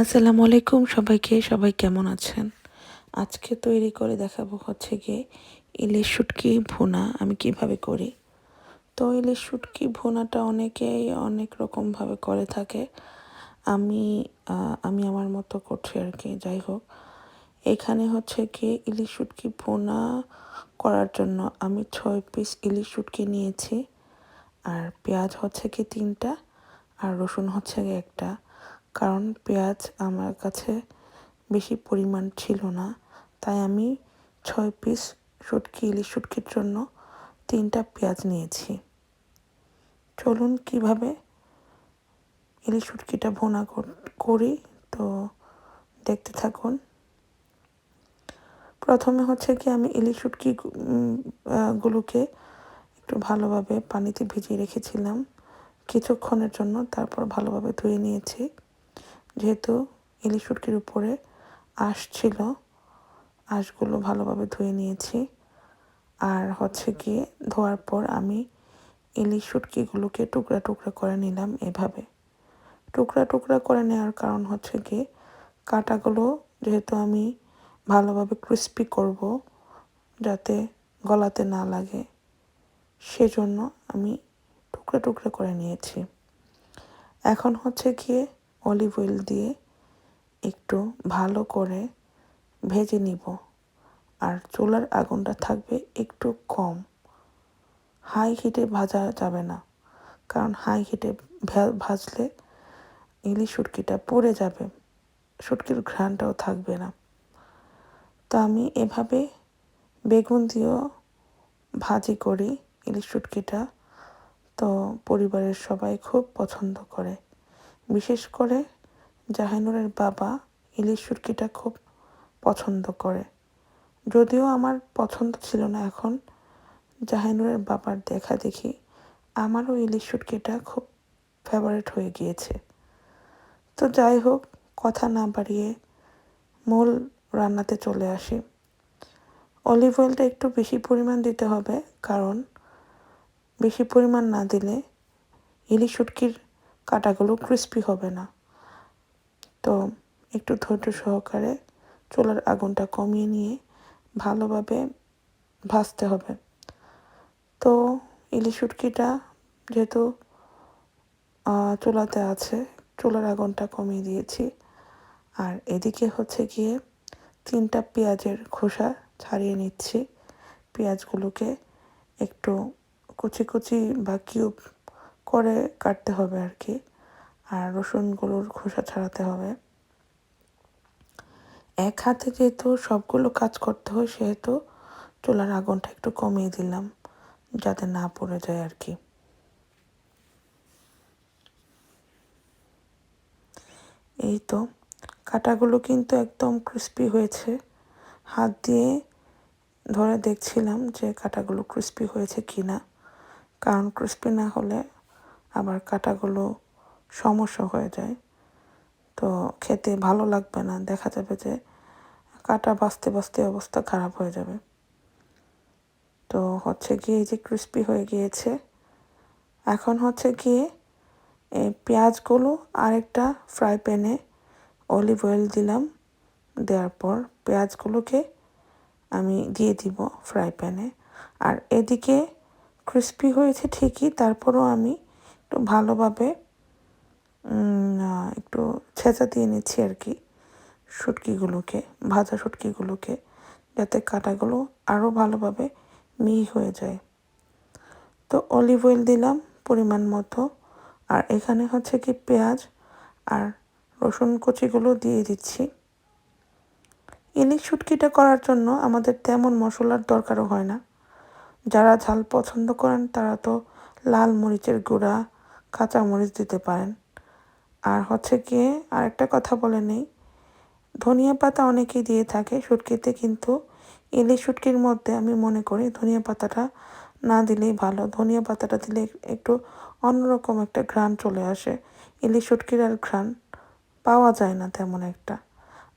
আসসালামু আলাইকুম সবাইকে, সবাই কেমন আছেন? আজকে তৈরি করে দেখাবো হচ্ছে গিয়ে ইলিশ শুটকি ভুনা, আমি কীভাবে করি? তো ইলিশ শুটকি ভুনাটা অনেকেই অনেক রকমভাবে করে থাকে। আমি আমি আমার মতো করছি আর কি, যাই হোক। এখানে হচ্ছে কি ইলিশ শুটকি ভুনা করার জন্য আমি ছয় পিস ইলিশ শুটকি নিয়েছি। আর পেঁয়াজ হচ্ছে কি তিনটা, আর রসুন হচ্ছে গিয়ে একটা। কারণ পেঁয়াজ আমার কাছে বেশি পরিমাণ ছিল না। তাই আমি ছয় পিস শুটকি, ইলিশ শুটকির জন্য তিনটা পেঁয়াজ নিয়েছি। চলুন কীভাবে ইলিশ শুটকিটা ভোনা করি তো দেখতে থাকুন। প্রথমে হচ্ছে কি আমি ইলিশ গুলোকে একটু ভালোভাবে পানিতে ভিজিয়ে রেখেছিলাম। কিছুক্ষণের জন্য তারপর ভালোভাবে ধুয়ে নিয়েছি। যেহেতু ইলিশ শুটকির উপরে আঁশ ছিল, আঁশগুলো ভালোভাবে ধুয়ে নিয়েছি। আর হচ্ছে গিয়ে ধোয়ার পর আমি ইলিশ শুটকিগুলোকে টুকরা টুকরা করে নিলাম এভাবে। টুকরা টুকরা করে নেওয়ার কারণ হচ্ছে গিয়ে কাটাগুলো যেহেতু আমি ভালোভাবে ক্রিস্পি করব যাতে গলাতে না লাগে, সেজন্য আমি টুকরা টুকরা করে নিয়েছি। এখন হচ্ছে গিয়ে অলিভ অয়েল দিয়ে একটু ভালো করে ভেজে নিব। আর চুলার আগুনটা থাকবে একটু কম। হাই হিটে ভাজা যাবে না। কারণ হাই হিটে ভাজলে ইলিশ শুটকিটা পড়ে যাবে। শুটকির ঘ্রাণটাও থাকবে না। তো আমি এভাবে বেগুন দিয়েও ভাজি করি ইলিশ শুটকিটা। তো পরিবারের সবাই খুব পছন্দ করে। বিশেষ করে জাহানুরের বাবা ইলিশ সুরকিটা খুব পছন্দ করে। যদিও আমার পছন্দ ছিল না এখন, জাহানুরের বাবার দেখা দেখি আমারও ইলিশ সুটকিটা খুব ফেভারেট হয়ে গিয়েছে। তো যাই হোক, কথা না বাড়িয়ে মূল রান্নাতে চলে আসি। অলিভ অয়েলটা একটু বেশি পরিমাণ দিতে হবে, কারণ বেশি পরিমাণ না দিলে ইলিশ শুটকির কাটাগুলো ক্রিস্পি হবে না। তো একটু ধৈর্য সহকারে চুলার আগুনটা কমিয়ে নিয়ে ভালোভাবে ভাজতে হবে। তো ইলিশ শুটকিটা যেহেতু চুলাতে আছে, চুলার আগুনটা কমিয়ে দিয়েছি। আর এদিকে হচ্ছে গিয়ে তিনটা পেঁয়াজের খোসা ছাড়িয়ে নিচ্ছি। পেঁয়াজগুলোকে একটু কুচি কুচি বা কিউব করে কাটতে হবে আর কি। আর রসুনগুলোর খোসা ছাড়াতে হবে। এক হাতে যেহেতু সবগুলো কাজ করতে হয়, সেহেতু চুলার আগুনটা একটু কমিয়ে দিলাম, যাতে না পড়ে যায় আর কি। এই তো, কাটাগুলো কিন্তু একদম ক্রিস্পি হয়েছে। হাত দিয়ে ধরে দেখছিলাম যে কাটাগুলো ক্রিস্পি হয়েছে কি না কারণ ক্রিস্পি না হলে আবার কাটাগুলো সমস্যা হয়ে যায়। তো খেতে ভালো লাগবে না, দেখা যাবে যে কাটা বাঁচতে বাঁচতে অবস্থা খারাপ হয়ে যাবে। তো হচ্ছে গিয়ে এই যে ক্রিস্পি হয়ে গিয়েছে, এখন হচ্ছে গিয়ে এই পেঁয়াজগুলো আরেকটা ফ্রাই প্যানে অলিভ অয়েল দিলাম, দেওয়ার পর পেঁয়াজগুলোকে আমি দিয়ে দিব ফ্রাই প্যানে আর এদিকে ক্রিস্পি হয়েছে ঠিকই, তারপরও আমি একটু ভালোভাবে একটু ছেঁচা দিয়ে নিচ্ছি আর কি শুটকিগুলোকে, ভাজা শুটকিগুলোকে, যাতে কাটাগুলো আরও ভালোভাবে মিহি হয়ে যায়। তো অলিভ অয়েল দিলাম পরিমাণ মতো, আর এখানে হচ্ছে কি পেঁয়াজ আর রসুন কুচিগুলো দিয়ে দিচ্ছি। ইলিশ শুটকিটা করার জন্য আমাদের তেমন মশলার দরকারও হয় না। যারা ঝাল পছন্দ করেন তারা তো লাল মরিচের গুঁড়া কাঁচা মরিচ দিতে পারেন। আর হচ্ছে গিয়ে আরেকটা কথা বলে নেই, ধনিয়া পাতা অনেকেই দিয়ে থাকে শুটকিতে, কিন্তু ইলিশ শুটকির মধ্যে আমি মনে করি ধনিয়া পাতাটা না দিলেই ভালো। ধনিয়া পাতাটা দিলে একটু অন্যরকম একটা ঘ্রাণ চলে আসে, ইলিশ শুটকির আর ঘ্রাণ পাওয়া যায় না তেমন একটা।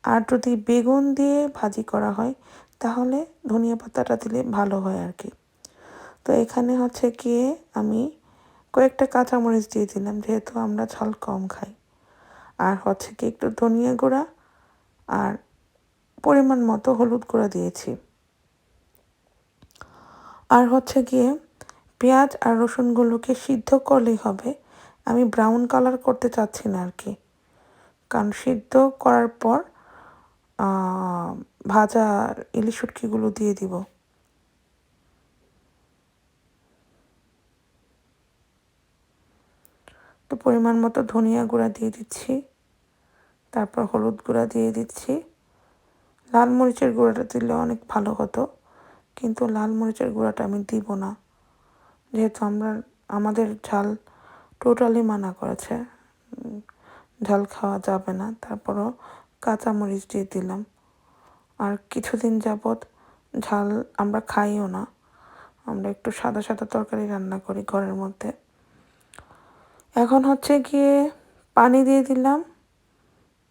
আর যদি বেগুন দিয়ে ভাজি করা হয়, তাহলে ধনিয়া পাতাটা দিলে ভালো হয় আর কি। তো এখানে হচ্ছে গিয়ে আমি কয়েকটা কাঁচামরিচ দিয়ে দিলাম, যেহেতু আমরা ঝাল কম খাই। আর হচ্ছে কি একটু ধনিয়া গুঁড়া আর পরিমাণ মতো হলুদ গুঁড়া দিয়েছি। আর হচ্ছে গিয়ে পেঁয়াজ আর রসুনগুলোকে সিদ্ধ করলেই হবে। আমি ব্রাউন কালার করতে চাচ্ছি না আর কি। কারণ সিদ্ধ করার পর ভাজা ইলিশ শুটকিগুলো দিয়ে দিব। তো পরিমাণ মতো ধনিয়া গুঁড়া দিয়ে দিচ্ছি। তারপর হলুদ গুঁড়া দিয়ে দিচ্ছি। লাল মরিচের গুঁড়াটা দিলে অনেক ভালো হতো, কিন্তু লাল মরিচের গুঁড়াটা আমি দিব না। যেহেতু আমরা, আমাদের ঝাল টোটালি মানা করেছে, ঝাল খাওয়া যাবে না, তারপরও কাঁচা মরিচ দিয়ে দিলাম। আর কিছুদিন যাবৎ ঝাল আমরা খাইও না, আমরা একটু সাদা সাদা তরকারি রান্না করি ঘরের মধ্যে। এখন হচ্ছে গিয়ে পানি দিয়ে দিলাম।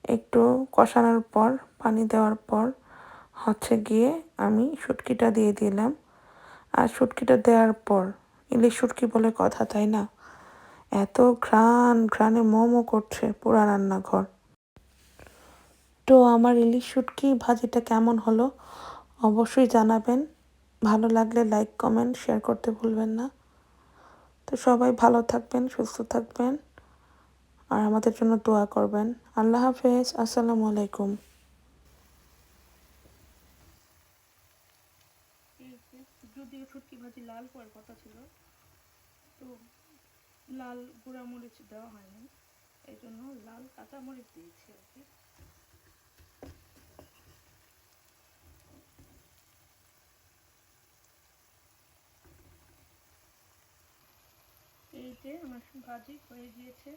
একটু কষানোর পর, পানি দেওয়ার পর হচ্ছে গিয়ে আমি শুটকিটা দিয়ে দিলাম। আর শুটকিটা দেওয়ার পর, ইলিশ শুটকি বলে কথা, তাই না? এত ঘ্রাণ, ঘ্রাণে মোমো করছে পুরা রান্নাঘর। তো আমার ইলিশ শুটকি ভাজিটা কেমন হলো অবশ্যই জানাবেন। ভালো লাগলে লাইক কমেন্ট শেয়ার করতে ভুলবেন না। তো সবাই ভালো থাকবেন, সুস্থ থাকবেন আর আমাদের জন্য দোয়া করবেন। আল্লাহ হাফেজ, আসসালামু আলাইকুম। যদিও শুটকি ভাজি লাল করার কথা ছিল, তো লাল গুঁড়া মরিচ দেওয়া হয়নি, এই জন্য লাল কাঁচা মরিচ দিয়েছি আর কি। আমার ভাজি হয়ে গিয়েছে।